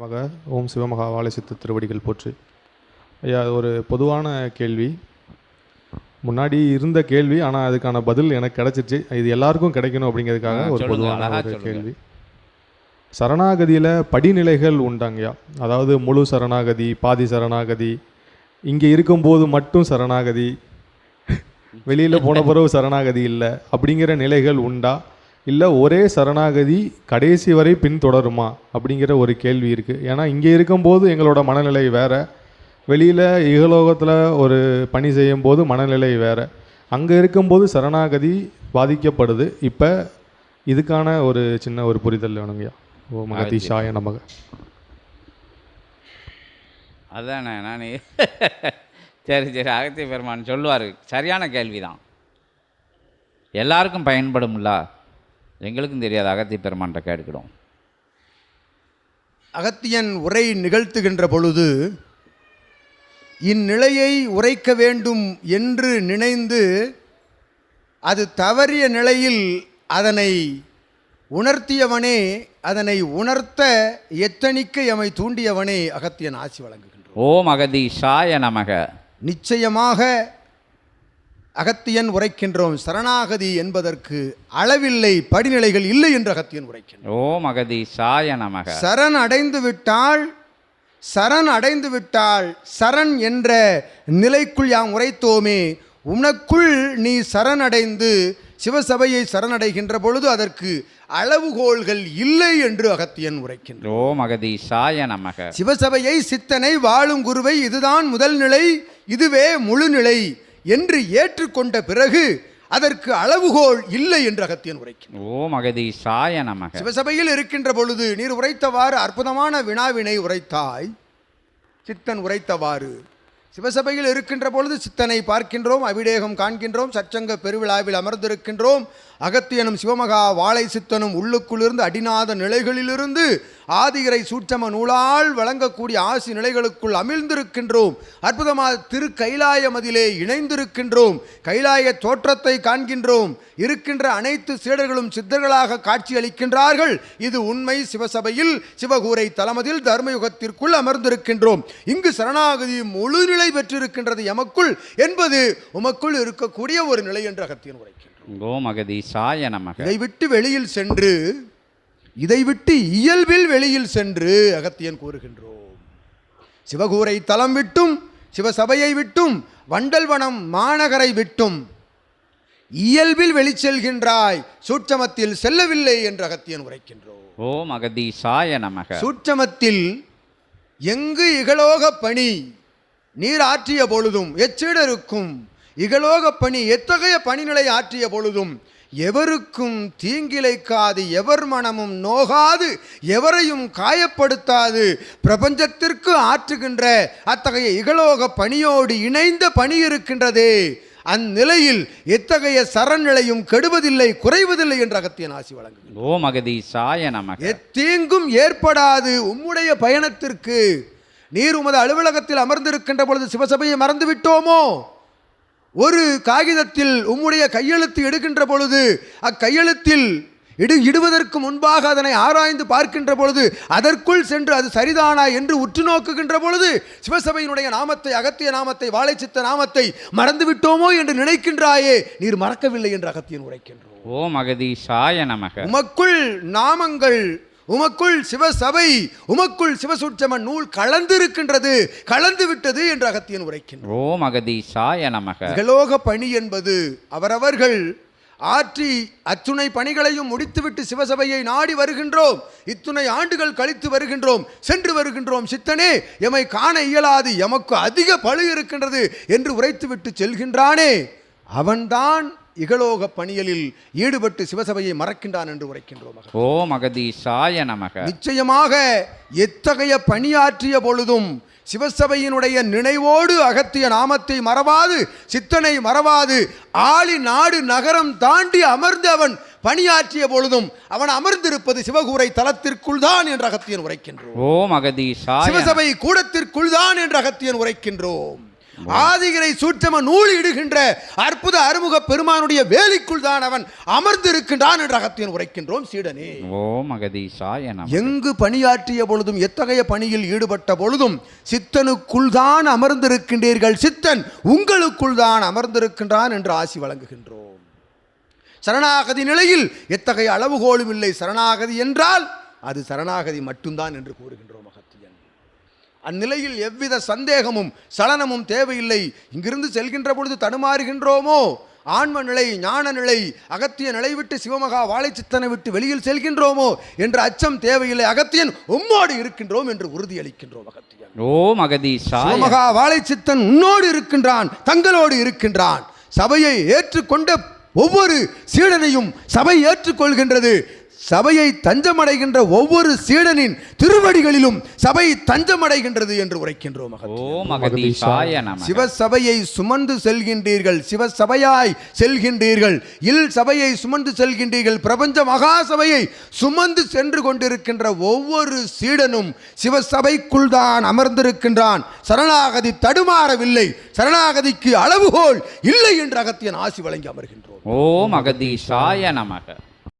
மக ஓம் சிவமகா வாழைசித்து திருவடிகள் போற்றி. ஐயா அது ஒரு பொதுவான கேள்வி. முன்னாடி இருந்த கேள்வி ஆனால் அதுக்கான பதில் எனக்கு கிடைச்சிருச்சு. இது எல்லாருக்கும் கிடைக்கணும் அப்படிங்கிறதுக்காக ஒரு பொதுவான ஒரு. கேள்வி. சரணாகதியில் படிநிலைகள் உண்டாங்கய்யா அதாவது முழு சரணாகதி பாதி சரணாகதி இங்கே இருக்கும்போது மட்டும் சரணாகதி வெளியில் போன பிறகு சரணாகதி இல்லை அப்படிங்கிற நிலைகள் உண்டா? இல்லை ஒரே சரணாகதி கடைசி வரை பின்தொடருமா அப்படிங்கிற ஒரு கேள்வி இருக்குது ஏன்னா இங்கே இருக்கும்போது எங்களோட மனநிலை வேற. வெளியில் இகலோகத்தில் ஒரு பணி செய்யும்போது மனநிலை வேற. அங்கே இருக்கும்போது சரணாகதி பாதிக்கப்படுது. இப்போ இதுக்கான ஒரு சின்ன ஒரு புரிதல் வேணுங்கய்யா ஓ மகதீஷாய நமக அதானே நான். சரி சரி அகத்திய பெருமான் சொல்லுவார். சரியான கேள்வி தான் எல்லாருக்கும் பயன்படும்ல. எங்களுக்கும் தெரியாது அகத்திய பெருமான்கிட்ட கேட்டுக்கிடும் அகத்தியன் உரை நிகழ்த்துகின்ற பொழுது இந்நிலையை உரைக்க வேண்டும் என்று நினைந்து அது தவறிய நிலையில் அதனை உணர்த்தியவனே அதனை உணர்த்த எத்தனிக்க எமை தூண்டியவனே அகத்தியன் ஆசி வழங்குகின்றோம் ஓம் அகதீஷாய நமக. நிச்சயமாக அகத்தியன் உரைக்கின்றோம். சரணாகதி என்பதற்கு அளவில்லை படிநிலைகள் இல்லை என்று அகத்தியன் உரைக்கின்றோம் ஓம் அகதீஷாய நமக. சரண் அடைந்து விட்டால் சரண் அடைந்து விட்டால் சரண் என்ற நிலைக்குள் யாம் உரைத்தோமே. உனக்குள் நீ சரணடைந்து சிவசபையை சரணடைகின்ற பொழுது அதற்கு அளவுகோல்கள் இல்லை என்று அகத்தியன் உரைக்கின்றான். ஓம் அகதீஷாய நமக. சிவசபையை சித்தனை வாழும் குருவை இதுதான் முதல் நிலை இதுவே முழு நிலை என்று ஏற்றுக்கொண்ட பிறகு அதற்கு அளவுகோல் இல்லை என்று அகத்தியன் உரைக்கின்றான் ஓம் அகதீஷாய நமக. சிவசபையில் இருக்கின்ற பொழுது நீர் உரைத்தவாறு அற்புதமான வினாவினை உரைத்தாய். சித்தன் உரைத்தவாறு சிவசபையில் இருக்கின்ற பொழுது சித்தனை பார்க்கின்றோம் அபிடேகம் காண்கின்றோம் சச்சங்க பெருவிழாவில் அமர்ந்திருக்கின்றோம். அகத்தியனும் சிவமகா வாழை சித்தனும் உள்ளுக்குள்ளிருந்து அடிநாத நிலைகளிலிருந்து ஆதிகரை சூட்சம நூலால் வழங்கக்கூடிய ஆசி நிலைகளுக்குள் அமிழ்ந்திருக்கின்றோம். அற்புதமாக திரு கைலாயமதிலே இணைந்திருக்கின்றோம். கைலாய தோற்றத்தை காண்கின்றோம். இருக்கின்ற அனைத்து சீடர்களும் சித்தர்களாக காட்சியளிக்கின்றார்கள் இது உண்மை. சிவசபையில் சிவகூரை தலமதில் தர்மயுகத்திற்குள் அமர்ந்திருக்கின்றோம். இங்கு சரணாகதி முழுநிலை நிலை பெற்றிருக்கின்றது எமக்குள் என்பது உமக்குள் இருக்கக்கூடிய ஒரு நிலை என்று அகத்தியன் உரைக்கின்றோம் இதை விட்டு வெளியில் சென்று இதை விட்டு இயல்பில் வெளியில் சென்று அகத்தியன் கூறுகின்றோம். சிவகூரை தலம் விட்டும் சிவசபையை விட்டும் வண்டல்வனம் மாநகரை விட்டும் இயல்பில் வெளிச்செல்கின்றாய் சூட்சமத்தில் செல்லவில்லை என்று அகத்தியன் உரைக்கின்றோம். ஓம் அகதீஷாய நமக. சூட்சமத்தில் எங்கு இகலோக பணி நீர் ஆற்றிய பொழுதும் எச்சிடருக்கும் இகலோக பணி எத்தகைய பணிநிலை ஆற்றிய பொழுதும் எவருக்கும் தீங்கிழைக்காது எவர் மனமும் நோகாது எவரையும் காயப்படுத்தாது. பிரபஞ்சத்திற்கு ஆற்றுகின்ற அத்தகைய இகலோக பணியோடு இணைந்த பணி இருக்கின்றதே. அந்நிலையில் எத்தகைய சரநிலையும் கெடுவதில்லை குறைவதில்லை என்று அகத்தியன் ஆசி வழங்குகிறார் ஓம் அகதீஷாய நமக. எத்தீங்கும் ஏற்படாது உம்முடைய பயணத்திற்கு. நீர் உமது அலுவலகத்தில் அமர்ந்திருக்கின்ற பொழுது சிவசபையை மறந்து விட்டோமோ ஒரு காகிதத்தில் உம்முடைய கையெழுத்து எடுக்கின்ற பொழுது அக்கையெழுத்தில் இடு இடுவதற்கு முன்பாக அதனை ஆராய்ந்து பார்க்கின்ற பொழுது அதற்குள் சென்று அது சரிதானா என்று உற்று நோக்குகின்ற பொழுது சிவசபையினுடைய நாமத்தை அகத்திய நாமத்தை வாழைச்சித்த நாமத்தை மறந்து விட்டோமோ என்று நினைக்கின்றாயே? நீர் மறக்கவில்லை என்று அகத்தியன் உரைக்கின்றோம் ஓம் அகதீஷாய நமக. உமக்குள் நாமங்கள் உமக்குள் சிவசபை உமக்குள் சிவசூட்சம நூல் கலந்திருக்கின்றது கலந்து விட்டது என்று அகத்தியன் உரைக்கின்றார் ஓம் அகதீஷாய நமக. இகலோக பணி என்பது அவரவர்கள் ஆற்றி அத்துணை பணிகளையும் முடித்துவிட்டு சிவசபையை நாடி வருகின்றோம். இத்துணை ஆண்டுகள் கழித்து வருகின்றோம் சென்று வருகின்றோம். சித்தனே எமை காண இயலாது எமக்கு அதிக பழு இருக்கின்றது என்று உரைத்துவிட்டு செல்கின்றானே. அவன்தான் இகலோக பணியலில் ஈடுபட்டு சிவசபையை மறக்கின்றான் என்று உரைக்கின்றோம் மகன். ஓம் அகதீஷாய நமக. நிச்சயமாக எத்தகைய பணியாற்றிய பொழுதும் சிவசபையினுடைய நினைவோடு அகத்திய நாமத்தை மறவாது சித்தனை மறவாது ஆளி நாடு நகரம் தாண்டி அமர்ந்து அவன் பணியாற்றிய பொழுதும் அவன் அமர்ந்திருப்பது சிவகூரை தலத்திற்குள் தான் என்று அகத்தியன் உரைக்கின்றோம். ஓம் அகதீஷாய சிவசபை கூடத்திற்குள் தான் என்று அகத்தியன் உரைக்கின்றோம். ஆதிகிரை சூட்சம நூல் இடுகின்ற அற்புத அறுமுக பெருமானுடைய வேலிக்குள் தான் அவன் அமர்ந்திருக்கின்றான் என்று அகத்தியன் உரைக்கின்றோம் சீடனே. ஓம் அகதீஷாய நம. எங்கு பணியாற்றிய பொழுதும் எத்தகைய பணியில் ஈடுபட்ட பொழுதும் சித்தனுக்குள் தான் அமர்ந்திருக்கின்றீர்கள்? சித்தன் உங்களுக்குள் தான் அமர்ந்திருக்கின்றான் என்று ஆசி வழங்குகின்றோம். சரணாகதி நிலையில் எத்தகைய அளவுகோலும் இல்லை. சரணாகதி என்றால் அது சரணாகதி மட்டும்தான் என்று கூறுகின்றோம் அகத்தியன் அந்நிலையில் எவ்வித சந்தேகமும் சலனமும் தேவையில்லை. இங்கிருந்து செல்கின்ற பொழுது தடுமாறுகின்றோமோ? ஆன்ம நிலை ஞான நிலை அகத்திய நிலை விட்டு சிவமகா வாழைச்சித்தனை விட்டு வெளியில் செல்கின்றோமோ? என்ற அச்சம் தேவையில்லை. அகத்தியன் உம்மோடு இருக்கின்றோம் என்று உறுதியளிக்கின்றோம் அகத்தியன். ஓம் அகதீஷாய சிவமகா வாழைச்சித்தன் உன்னோடு இருக்கின்றான் தங்களோடு இருக்கின்றான். சபையை ஏற்றுக்கொண்ட ஒவ்வொரு சீடனையும் சபை ஏற்றுக்கொள்கின்றது. சபையை தஞ்சமடைகின்ற ஒவ்வொரு சீடனின் திருவடிகளிலும் சபை தஞ்சமடைகின்றது என்று உரைக்கின்றோம் சிவசபையை சுமந்து செல்கின்றீர்கள் சிவசபையாய் செல்கின்றீர்கள் இல் சபையை சுமந்து செல்கின்றீர்கள் பிரபஞ்ச மகா சபையை சுமந்து சென்று கொண்டிருக்கின்ற ஒவ்வொரு சீடனும் சிவசபைக்குள் தான் அமர்ந்திருக்கின்றான். சரணாகதி தடுமாறவில்லை சரணாகதிக்கு அளவுகோல் இல்லை என்று அகத்தியன் ஆசி வழங்கி அமர்கின்றோம். ஓம் அகதீஷாய நமக.